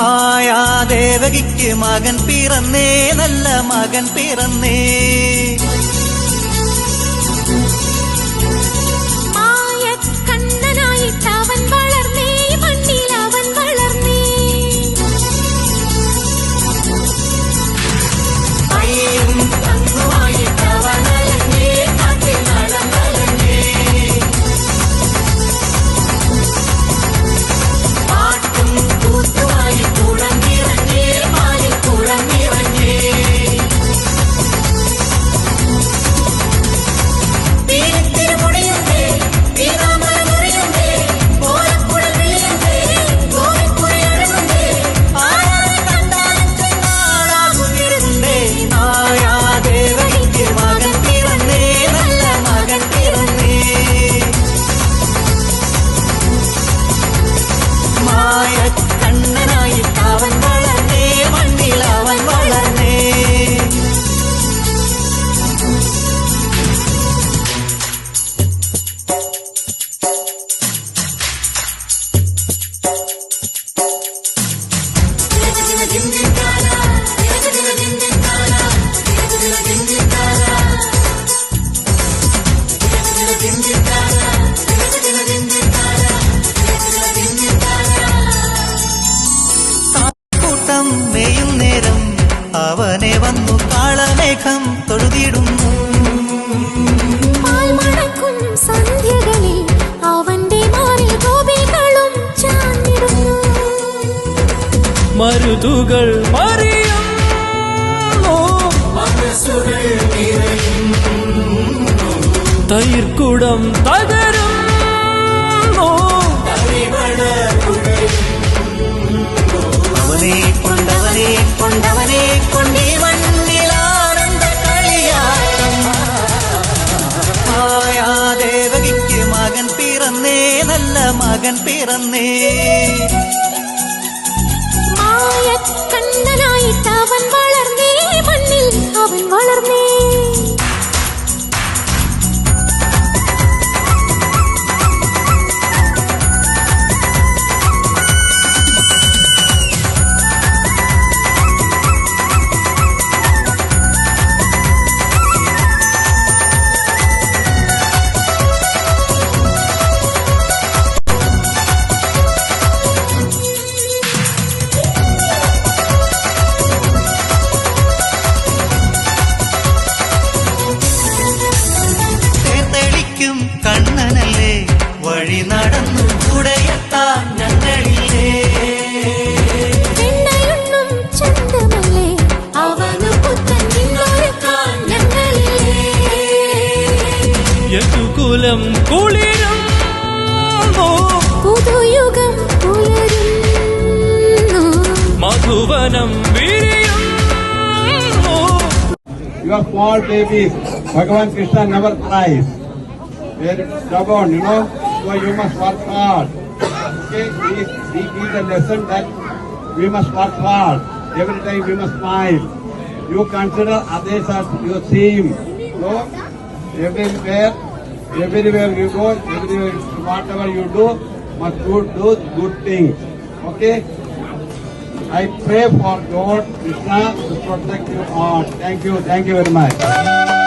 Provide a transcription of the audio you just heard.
മായാ ദേവകിക്ക് മകൻ പിറന്നേ നല്ല മകൻ പിറന്നേ. തൊഴുതിടുന്നു പാൽമണക്കും സന്ധ്യകളിൽ അവന്റെ മരുതുകൾ മറിയുന്നു. തൈർക്കുടം തകരുന്നു. നല്ല മകൻ പിറന്നേ മായക്കണ്ണനായിട്ട് അവൻ തേർത്തെളിക്കും കണ്ണനല്ലേ? വഴി നടന്നു കൂടെയെത്താൻ ഞങ്ങളില്ലേ? എണ്ണയുണ്ണും കുളിരും. പുതുയുഗം കുളിരും മധുവനം വിരിയുന്നു Your small babies, Bhagavan Krishna never cries. They are stubborn, you know, so you must work hard. Okay, we give the lesson that we must work hard. Every time we must smile. You consider others as your same. So, everywhere, everywhere you go, everywhere, whatever you do, must do, do good things. Okay? I pray for God, Krishna, to protect you all. Thank you, thank you very much.